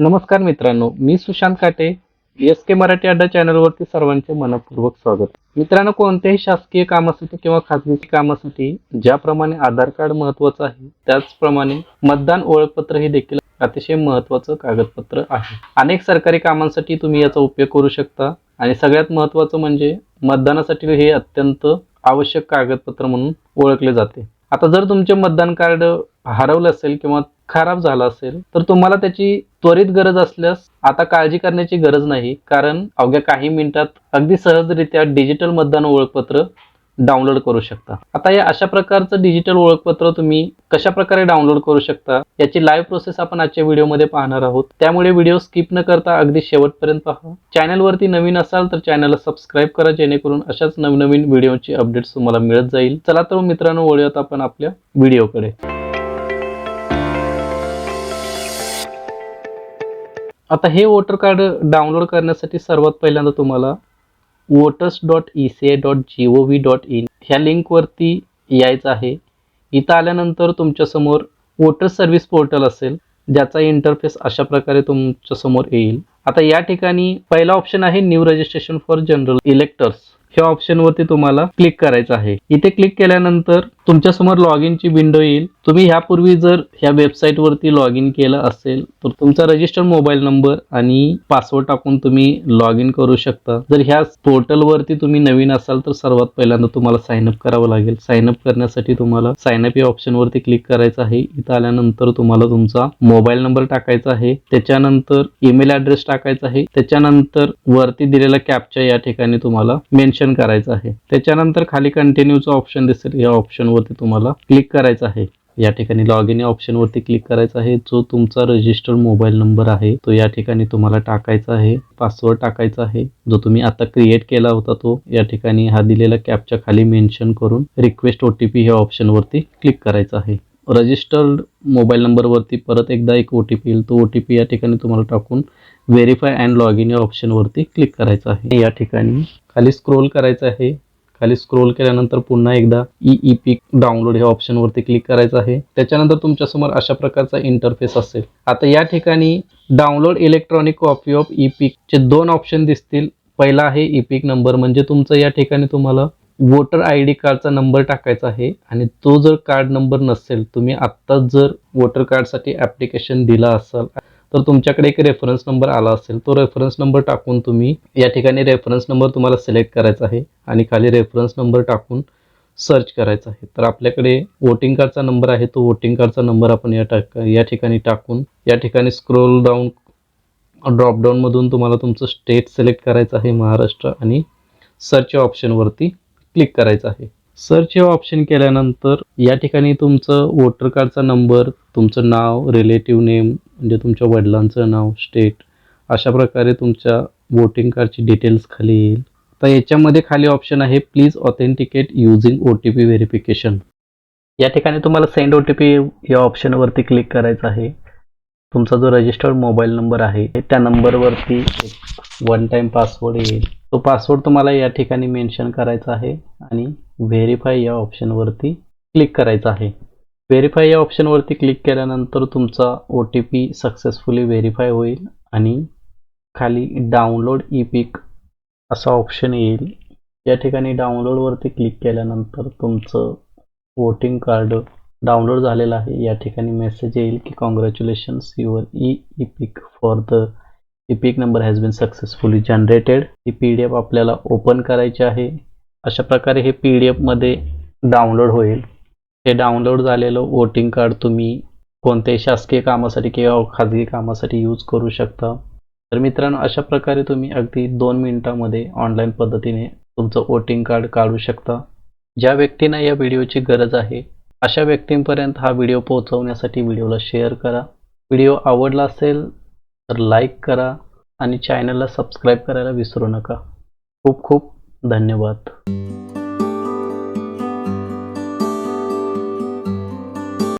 नमस्कार मित्रांनो मी सुशांत काटे एस के मराठी अड्डा चॅनलवरती सर्वांचे मनपूर्वक स्वागत. मित्रांनो कोणत्याही शासकीय कामासाठी किंवा खाजगी कामासाठी ज्याप्रमाणे आधार कार्ड महत्वाचं आहे त्याचप्रमाणे मतदान ओळखपत्र हे देखील अतिशय महत्वाचं कागदपत्र आहे. अनेक सरकारी कामांसाठी तुम्ही याचा उपयोग करू शकता आणि सगळ्यात महत्वाचं म्हणजे मतदानासाठी हे अत्यंत आवश्यक कागदपत्र म्हणून ओळखले जाते. आता जर तुमचे मतदान कार्ड हरवलं असेल किंवा खराब झालं असेल तर तुम्हाला त्याची त्वरित गरज असल्यास आता काळजी करण्याची गरज नाही कारण अवघ्या काही मिनिटात अगदी सहजरित्या डिजिटल मतदान ओळखपत्र डाउनलोड करू शकता. आता या अशा प्रकारचं डिजिटल ओळखपत्र तुम्ही कशा प्रकारे डाउनलोड करू शकता याची लाईव्ह प्रोसेस आपण आजच्या व्हिडिओमध्ये पाहणार आहोत. त्यामुळे व्हिडिओ स्किप न करता अगदी शेवटपर्यंत पहा. चॅनलवरती नवीन असाल तर चॅनलला सबस्क्राईब करा जेणेकरून अशाच नवनवीन व्हिडिओची अपडेट्स तुम्हाला मिळत जाईल. चला तर मित्रांनो वळूयात आपण आपल्या व्हिडिओकडे आता हे वोटर कार्ड डाउनलोड करण्यासाठी सर्वात पहिल्यांदा तुम्हाला voters dot E C I dot G O V dot in ह्या लिंकवरती यायचं आहे. इथं आल्यानंतर तुमच्यासमोर वोटर सर्व्हिस पोर्टल असेल ज्याचा इंटरफेस अशा प्रकारे तुमच्यासमोर येईल. आता या ठिकाणी पहिला ऑप्शन आहे new registration for general electors ह्या ऑप्शनवरती तुम्हाला क्लिक करायचं आहे. इथे क्लिक केल्यानंतर तुमच्यासमोर लॉग इनची विंडो येईल. तुम्ही ह्यापूर्वी जर ह्या वेबसाईटवरती लॉग इन केलं असेल तर तुमचा रजिस्टर्ड मोबाईल नंबर आणि पासवर्ड टाकून तुम्ही लॉग इन करू शकता. जर ह्या पोर्टलवरती तुम्ही नवीन असाल तर सर्वात पहिल्यांदा तुम्हाला साइन अप करावं लागेल. साइन अप करण्यासाठी तुम्हाला साइन अप या ऑप्शनवरती क्लिक करायचं आहे. इथं आल्यानंतर तुम्हाला तुमचा मोबाईल नंबर टाकायचा आहे. त्याच्यानंतर ईमेल ऍड्रेस टाकायचा आहे. त्याच्यानंतर वरती दिलेला कॅपच्या या ठिकाणी तुम्हाला मेन्शन करायचं आहे. त्याच्यानंतर खाली कंटिन्यूचा ऑप्शन दिसेल. या ऑप्शनवरती तुम्हाला क्लिक करायचं आहे. या ठिकाणी लॉग इन या ऑप्शनवरती क्लिक करायचा आहे. जो तुमचा रजिस्टर्ड मोबाईल नंबर आहे तो या ठिकाणी तुम्हाला टाकायचा आहे. पासवर्ड टाकायचा आहे. जो तुम्ही आता क्रिएट केला होता तो या ठिकाणी हा दिलेला कॅपच्या खाली मेन्शन करून रिक्वेस्ट ओ टी पी ह्या ऑप्शनवरती क्लिक करायचा आहे. रजिस्टर्ड मोबाईल नंबरवरती परत एकदा एक ओ टी पी येईल. तो ओ टी पी या ठिकाणी तुम्हाला टाकून व्हेरीफाय अँड लॉग इन या ऑप्शनवरती क्लिक करायचं आहे. या ठिकाणी खाली स्क्रोल करायचं आहे. खाली स्क्रोल केल्यानंतर पुन्हा एकदा ई ई पी डाउनलोड ह्या ऑप्शनवरती क्लिक करायचं आहे. त्याच्यानंतर तुमच्यासमोर अशा प्रकारचा इंटरफेस असेल. आता या ठिकाणी download electronic copy of E पीकचे दोन ऑप्शन दिसतील. पहिला आहे ई पीक नंबर म्हणजे तुमचं या ठिकाणी तुम्हाला वोटर आय डी कार्डचा नंबर टाकायचा आहे. आणि तो जर कार्ड नंबर नसेल तुम्ही आत्ताच जर वोटर कार्डसाठी ॲप्लिकेशन दिला असाल तर तुमच्याकडे एक रेफरन्स नंबर आला असेल तो रेफरन्स नंबर टाकून तुम्ही या ठिकाणी रेफरन्स नंबर तुम्हाला सिलेक्ट करायचा आहे आणि खाली रेफरन्स नंबर टाकून सर्च करायचा आहे. तर आपल्याकडे वोटिंग कार्डचा नंबर आहे तो वोटिंग कार्डचा नंबर आपण या टाक या ठिकाणी टाकून या ठिकाणी स्क्रोल डाऊन ड्रॉपडाऊनमधून तुम्हाला तुमचं स्टेट सिलेक्ट करायचं आहे महाराष्ट्र आणि सर्च या ऑप्शनवरती क्लिक करायचं आहे. सर्च हे ऑप्शन केल्यानंतर या ठिकाणी तुमचं वोटर कार्डचा नंबर तुमचं नाव रिलेटिव्ह नेम म्हणजे तुमच्या वडिलांचं नाव स्टेट अशा प्रकारे तुमच्या वोटिंग कार्डची डिटेल्स खाली येईल. तर याच्यामध्ये खाली ऑप्शन आहे please authenticate using O T P verification या ठिकाणी तुम्हाला सेंड ओ टी पी या ऑप्शनवरती क्लिक करायचं आहे. तुमचा जो रजिस्टर्ड मोबाईल नंबर आहे त्या नंबरवरती वन टाईम पासवर्ड येईल. तो पासवर्ड तुम्हाला या ठिकाणी मेन्शन करायचा आहे आणि व्हेरीफाय या ऑप्शनवरती क्लिक करायचं आहे. व्हेरीफाय या ऑप्शनवरती क्लिक केल्यानंतर तुमचा O T P successfully verify होईल आणि खाली डाउनलोड ई पिक असा ऑप्शन येईल. या ठिकाणी डाउनलोडवरती क्लिक केल्यानंतर तुमचं वोटिंग कार्ड डाउनलोड झालेलं आहे. या ठिकाणी मेसेज येईल की congratulations your E E pic for the E pic number has been successfully generated he P D F आपल्याला ओपन करायची आहे. अशा प्रकारे हे पी डी एफमध्ये डाउनलोड होईल. हे डाउनलोड झालेलं वोटिंग कार्ड तुम्ही कोणत्याही शासकीय कामासाठी किंवा खाजगी कामासाठी यूज करू शकता. तर मित्रांनो अशा प्रकारे तुम्ही अगदी दोन मिनिटामध्ये ऑनलाईन पद्धतीने तुमचं वोटिंग कार्ड काढू शकता. ज्या व्यक्तींना या व्हिडिओची गरज आहे अशा व्यक्तींपर्यंत हा व्हिडिओ पोहोचवण्यासाठी व्हिडिओला शेअर करा. व्हिडिओ आवडला असेल तर लाईक करा आणि चॅनलला सबस्क्राईब करायला विसरू नका. खूप खूप धन्यवाद.